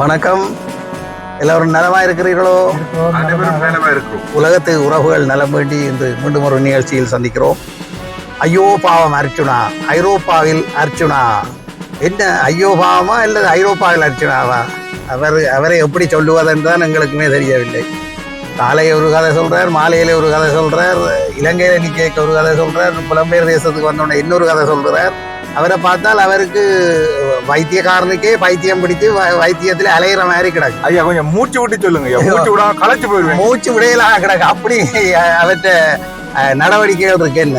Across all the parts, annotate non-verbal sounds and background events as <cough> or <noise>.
வணக்கம். எல்லோரும் நலமா இருக்கிறீர்களோ? உலகத்து உறவுகள் நலம் வேண்டி இன்று மீண்டும் ஒரு நிகழ்ச்சியில் சந்திக்கிறோம். ஐயோ பாவம் அர்ச்சுனா ஐரோப்பாவில் அர்ச்சுனா என்ன ஐயோ பாவமா அல்லது ஐரோப்பாவில் அர்ச்சுனாவா அவர் அவரை எப்படி சொல்லுவதென்று தான் எங்களுக்குமே தெரியவில்லை. காலை ஒரு கதை சொல்றார் மாலையில ஒரு கதை சொல்றார் இலங்கையில நிக்க ஒரு கதை சொல்றார் புலம்பெயர் தேசத்துக்கு வந்தோடனே இன்னொரு கதை சொல்றார். அவரை பார்த்தால் அவருக்கு வைத்தியக்காரனுக்கே பைத்தியம் பிடிச்சு வ- வைத்தியத்துல அலையிற மாதிரி கிடக்கு. ஐயா கொஞ்சம் மூச்சு விட்டு சொல்லுங்க. மூச்சு விடாம களைச்சு போயிருவேன். மூச்சு விடையலாக கிடக்கு. அப்படி அஹ், நடவடிக்கைகள் இருக்கு என்ன?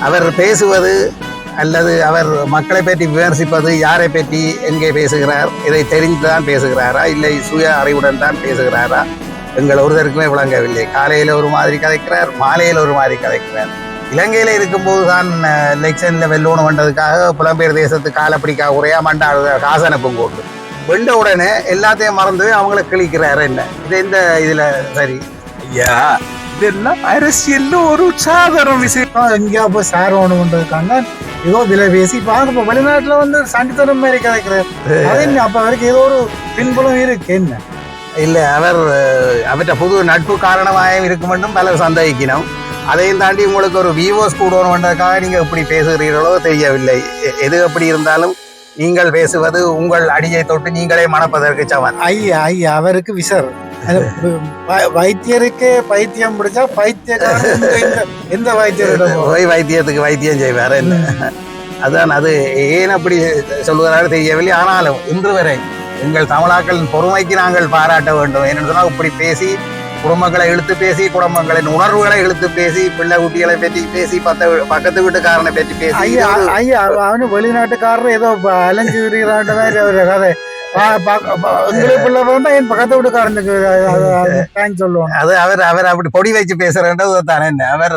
அவர் பேசுவது அல்லது அவர் மக்களை பற்றி விமர்சிப்பது யாரை பற்றி எங்கே பேசுகிறார்? இதை தெரிந்து தான் பேசுகிறாரா? இல்லை சுய அறிவுடன் தான் பேசுகிறாரா? எங்கள் ஒருத்தருக்குமே விளங்கவில்லை. காலையில் ஒரு மாதிரி கதைக்கிறார் மாலையில் ஒரு மாதிரி கதைக்கிறார். இலங்கையில் இருக்கும்போது தான் எலெக்ஷனில் வெல்லோணும் பண்ணுறதுக்காக புலம்பெயர் தேசத்துக்கு காலப்பிடிக்கா உரையா மண்டாடுற காசனப்பும் கொண்டு வெண்ட உடனே எல்லாத்தையும் மறந்து அவங்கள கிழிக்கிறாரு என்ன? இது இந்த இதுல சரி? ஐயா இதெல்லாம் அரசியல்ல ஒரு சாதாரண விஷயம். எங்கேயா போய் சார் ஒண்ணுன்றதுக்காக ஏதோ விலை பேசி பாருங்க வெளிநாட்டுல வந்து சண்டித்தனம் மாதிரி கிடைக்கிறார் அது அப்ப அவருக்கு ஏதோ ஒரு பின்புலம் இருக்கு என்ன? இல்ல அவர் அவற்றை புது நட்பு காரணமாக இருக்கும் என்றும் பலர் சந்தேகிக்கணும். அதையும் தாண்டி உங்களுக்கு ஒரு விவோஸ் கூடணுன்றதுக்காக நீங்க எப்படி பேசுகிறீர்களோ தெரியவில்லை. எது எப்படி இருந்தாலும் நீங்கள் பேசுவது உங்கள் அடியை தொட்டு நீங்களே மணப்பதற்கு சமன். ஐயா ஐயா அவருக்கு விசர். வைத்தியருக்கு பைத்தியம் பிடிச்சா பைத்தியக்காரன் எந்த- வைத்தியரிடம்? போய் வைத்தியத்துக்கு வைத்தியம் செய்வார் என்ன? அதான் அது ஏன் அப்படி சொல்லுகிறாரு தெரியவில்லை. ஆனாலும் இன்று வரை எங்கள் தமிழாக்களின் பொறுமைக்கு நாங்கள் பாராட்ட வேண்டும். ஏன்னு சொன்னால் இப்படி பேசி குடும்பங்களை இழுத்து பேசி குடும்பங்களின் உணர்வுகளை இழுத்து பேசி பிள்ளை குட்டிகளை பற்றி பேசி பத்த பக்கத்து வீட்டுக்காரனை பற்றி பேசி ஐயா ஐயா அவனு வெளிநாட்டுக்காரர் ஏதோ அலைஞ்சு மாதிரி அவர் கதை. என் பக்கத்து வீட்டுக்காரனுக்கு தேங்க்ஸ் <laughs> சொல்லுவாங்க அது அவர் அவர் அப்படி பொடி வச்சு பேசுறன்றது தானே அவர்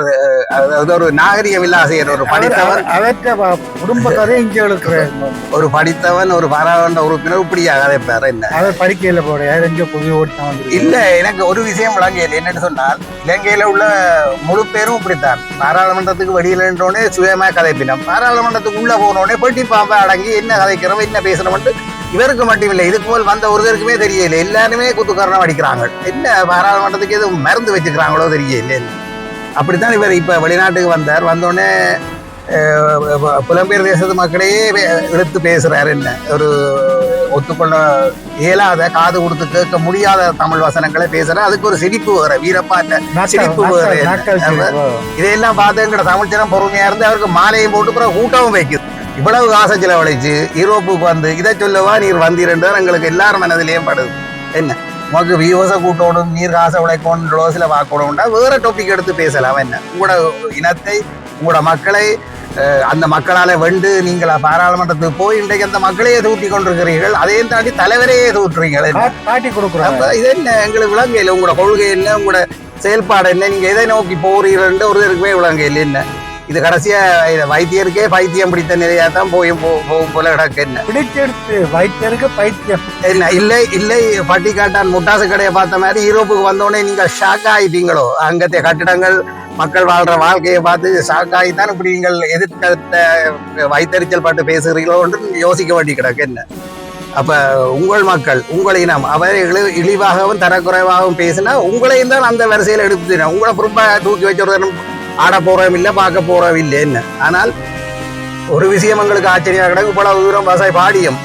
அது ஒரு நாகரிக வில்லாசியர் ஒரு படித்தவர். அவற்ற குடும்ப இங்கே எழுக்கிறேன் ஒரு படித்தவன் ஒரு பாராளுமன்ற உறுப்பினர் இப்படியாக கதைப்பார் என்ன? அவர் படிக்கையில போட யார் எங்கேயோ புதிய ஓட்டு வந்து இல்ல எனக்கு ஒரு விஷயம் விளங்கியது. என்னன்னு சொன்னால் இலங்கையில உள்ள முழு பேரும் இப்படித்தான். பாராளுமன்றத்துக்கு வெளியில நின்றோடனே சுயமா கதைப்பினம். பாராளுமன்றத்துக்கு உள்ள போனோடனே பெட்டி பாம்பை அடங்கி என்ன கதைக்கிறோம் என்ன பேசுறோம்னு இவருக்கு மட்டும் இல்லை இதுக்கு போல் வந்த ஒருத்தருக்குமே தெரியல எல்லாருமே குத்துக்காரணம் அடிக்கிறாங்க. என்ன பாராளுமன்றத்துக்கு எதுவும் மருந்து வச்சுக்கிறாங்களோ தெரியல அப்படித்தான் இவர் இப்ப வெளிநாட்டுக்கு வந்தார். வந்தோடனே புலம்பெயர் தேசத்து மக்களையே எடுத்து பேசுறாரு என்ன? ஒரு ஒத்துக்கொள்ள இயலாத காது கொடுத்து கேட்க முடியாத தமிழ் வசனங்களை பேசுற அதுக்கு ஒரு சிரிப்பு வர வீரப்பா என்ன? சிரிப்பு வேறு? இதையெல்லாம் பார்த்து எங்கட தமிழ்ச்சனம் பொறுமையா இருந்து அவருக்கு மாலையும் போட்டு அப்புறம் கூட்டமும் வைக்குது. இவ்வளவு காசை செலவழிச்சு யூரோப்புக்கு வந்து இதை சொல்லவா நீர் வந்தீரென்று எங்களுக்கு எல்லாரும் மனதிலேயும் படுது என்ன? உனக்கு வியூவஸை கூட்டணும் நீர் காசை உழைக்கணும் ரோசில் பார்க்கணும்னா வேற டாபிக் எடுத்து பேசலாம் என்ன? உங்களோட இனத்தை உங்களோட மக்களை அந்த மக்களால வெண்டு நீங்கள் பாராளுமன்றத்துக்கு போய் இன்றைக்கு அந்த மக்களையே தூட்டி கொண்டிருக்கிறீர்கள் அதையும் தாண்டி தலைவரையே தூட்டுறீங்கள் என்ன? காட்டி கொடுக்குறாங்க அப்ப இது என்ன? எங்களுக்கு விளங்கையில் உங்களோட கொள்கை என்ன உங்களோட செயல்பாடு என்ன நீங்க எதை நோக்கி போறீர்கள் ஒருத்தருக்குமே விளங்கையில் என்ன? இது கடைசியா இது வைத்தியருக்கே பைத்தியம் பிடித்த நிலையா தான் போய் போ- போகும் போல கிடக்கு என்ன? பிடிச்செடுத்து வைத்தியருக்கு பைத்தியம். என்ன இல்லை இல்லை பட்டிக்காட்டான் முட்டாசு கடையை பார்த்த மாதிரி யூரோப்புக்கு வந்தோடனே நீங்க ஷாக் ஆயிட்டீங்களோ அங்கத்தைய கட்டிடங்கள் மக்கள் வாழ்ற வாழ்க்கையை பார்த்து ஷாக் ஆகித்தான் இப்படி நீங்கள் எதிர்த்த வைத்தறிச்சல் பட்டு பேசுகிறீங்களோ என்று யோசிக்க வேண்டி கிடக்கு என்ன? அப்ப உங்கள் மக்கள் உங்கள் இனம் அவரை இழி- இழிவாகவும் தரக்குறைவாகவும் பேசினா உங்களையும் தான் அந்த வரிசையில் எடுத்து உங்களை பொறுப்பா தூக்கி வச்சுருந்தனும் ஆட போறோம் இல்லை பார்க்க போகிறோம் இல்லை என்ன ஆனால் ஒரு விஷயம் எங்களுக்கு ஆச்சரியம் கிடக்கு இவ்வளவு தூரம் வசை பாடியும்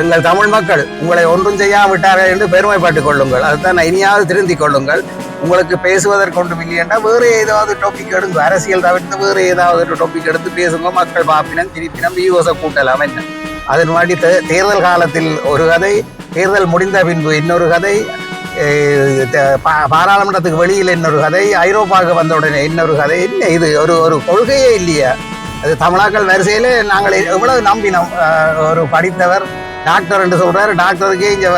எங்கள் தமிழ் மக்கள் உங்களை ஒன்றும் செய்யாவிட்டார்கள் என்று பெருமைப்பட்டுக் கொள்ளுங்கள் அதுதான் இனியாவது திருந்திக் கொள்ளுங்கள் உங்களுக்கு பேசுவதற்கு ஒன்றும் இல்லையென்றா வேறு ஏதாவது டாபிக் எடுங்க அரசியல் தவிர்த்து வேறு ஏதாவது ஒரு டாபிக் எடுத்து பேசுங்க மக்கள் பாப்பினம் திருப்பினம் வியூச கூட்டலாம் என்ன அதன் மாதிரி தேர்தல் காலத்தில் ஒரு கதை தேர்தல் முடிந்த பின்பு இன்னொரு கதை பாராளுமன்றத்துக்கு வெளியில் இன்னொரு கதை ஐரோப்பாவுக்கு வந்த உடனே இன்னொரு கதை என்ன இது? ஒரு ஒரு கொள்கையே இல்லையா. அது தமிழாக்கள் வரிசையில் நாங்கள் எவ்வளவு நம்பினோம். ஒரு படித்தவர் டாக்டர் என்று சொல்கிறார் டாக்டருக்கே இங்கே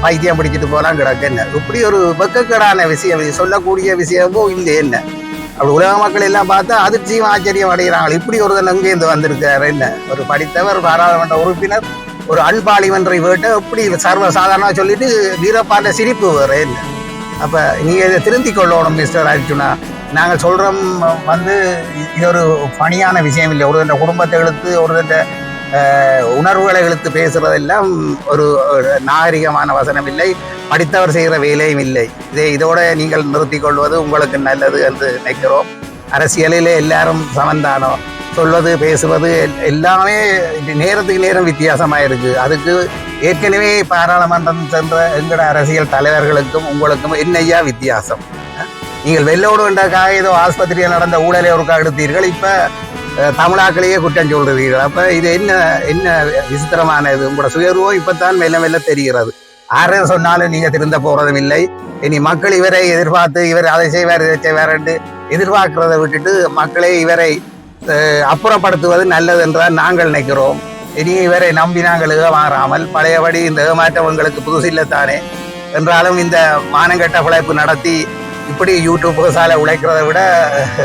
வைத்தியம் பிடிச்சிட்டு போகலாம் கிடக்கு என்ன? இப்படி ஒரு வெக்கக்கடான விஷயம் சொல்லக்கூடிய விஷயமோ இல்லை என்ன? அப்படி உலக மக்கள் எல்லாம் பார்த்தா அதிர்ச்சியும் ஆச்சரியம் அடைகிறாங்க இப்படி ஒரு எங்கேருந்து வந்திருக்காரு என்ன? ஒரு படித்தவர் பாராளுமன்ற உறுப்பினர் ஒரு அன்பாளிமன்றை வீட்டை எப்படி சர்வ சாதாரணமாக சொல்லிட்டு வீரப்பாண்ட சிரிப்பு வேறு இல்லை அப்போ நீங்கள் இதை திருந்தி கொள்ளணும் மிஸ்டர் அர்ஜுனா. நாங்கள் சொல்கிறோம் வந்து இது ஒரு பணியான விஷயம் இல்லை. ஒரு குடும்பத்தை இழுத்து ஒரு உணர்வுகளை இழுத்து பேசுகிறதெல்லாம் ஒரு ஒரு நாகரிகமான வசனம் இல்லை. படித்தவர் செய்கிற வேலையும் இல்லை. இதை இதோட நீங்கள் நிறுத்திக் கொள்வது உங்களுக்கு நல்லது என்று நினைக்கிறோம். அரசியலிலே எல்லாரும் சமந்தானோம். சொல்வது பேசுவது எல்லாமே நேரத்துக்கு நேரம் வித்தியாசமாக இருக்குது அதுக்கு ஏற்கனவே பாராளுமன்றம் சென்ற எங்களோட அரசியல் தலைவர்களுக்கும் உங்களுக்கும் என்னையா வித்தியாசம்? நீங்கள் வெள்ளோடு என்றக்காக ஏதோ ஆஸ்பத்திரியில் நடந்த ஊழலை ஒருக்கா எடுத்தீர்கள். இப்போ தமிழாக்களையே குற்றம் சொல்கிறீர்கள் அப்போ இது என்ன என்ன விசித்திரமானது? உங்களோட சுயர்வம் தான் மெல்ல மெல்ல தெரிகிறது. ஆறு சொன்னாலும் நீங்கள் திருந்த போறதும் இல்லை. இனி மக்கள் இவரை எதிர்பார்த்து இவர் அதை செய்வார் இதை செய்வார் என்று எதிர்பார்க்கிறத விட்டுட்டு மக்களே இவரை அப்புறப்படுத்துவது நல்லது என்றுதான் நாங்கள் நினைக்கிறோம். இனி இவரை நம்பி நாங்கள் ஏமாறாமல் பழையபடி இந்த ஏமாற்றம் உங்களுக்கு புதுசில்லைத்தானே? என்றாலும் இந்த மானங்கட்ட பிழைப்பு நடத்தி இப்படி யூடியூப் சாலை உழைக்கிறதை விட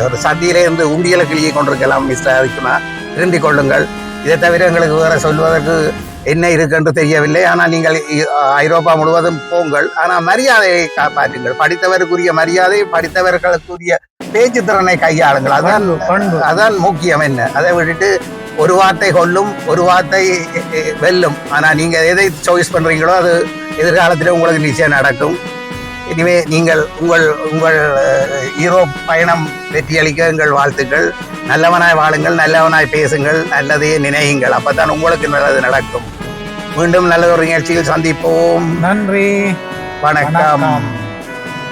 ஒரு சந்தியிலே இருந்து உண்டியலை கிளியை கொண்டிருக்கலாம் மிஸ்டர் அதுக்குமா திரும்பிக் கொள்ளுங்கள். இதை தவிர எங்களுக்கு வேற சொல்வதற்கு என்ன இருக்குன்னு தெரியவில்லை. ஆனால் நீங்கள் ஐரோப்பா முழுவதும் போங்கள். ஆனால் மரியாதையை காப்பாற்றுங்கள். படித்தவருக்குரிய மரியாதை படித்தவர்களுக்குரிய பேச்சு திறனை கையாளுங்கள் அதான் பண்பு. அதான் முக்கியம் என்ன? அதை விட்டுட்டு ஒரு வார்த்தை கொல்லும் ஒரு வார்த்தை வெல்லும். ஆனா நீங்க எதை சாய்ஸ் பண்றீங்களோ அது எதிர்காலத்தில் உங்களுக்கு நிச்சயம் நடக்கும். இனிமே நீங்கள் உங்கள் உங்கள் ஈரோப் பயணம் வெற்றியளிக்க எங்கள் வாழ்த்துக்கள். நல்லவனாய் வாழுங்கள் நல்லவனாய் பேசுங்கள் நல்லதையே நினையுங்கள். அப்பதான் உங்களுக்கு நல்லது நடக்கும். மீண்டும் நல்ல ஒரு நிகழ்ச்சியில் சந்திப்போம். நன்றி. வணக்கம்.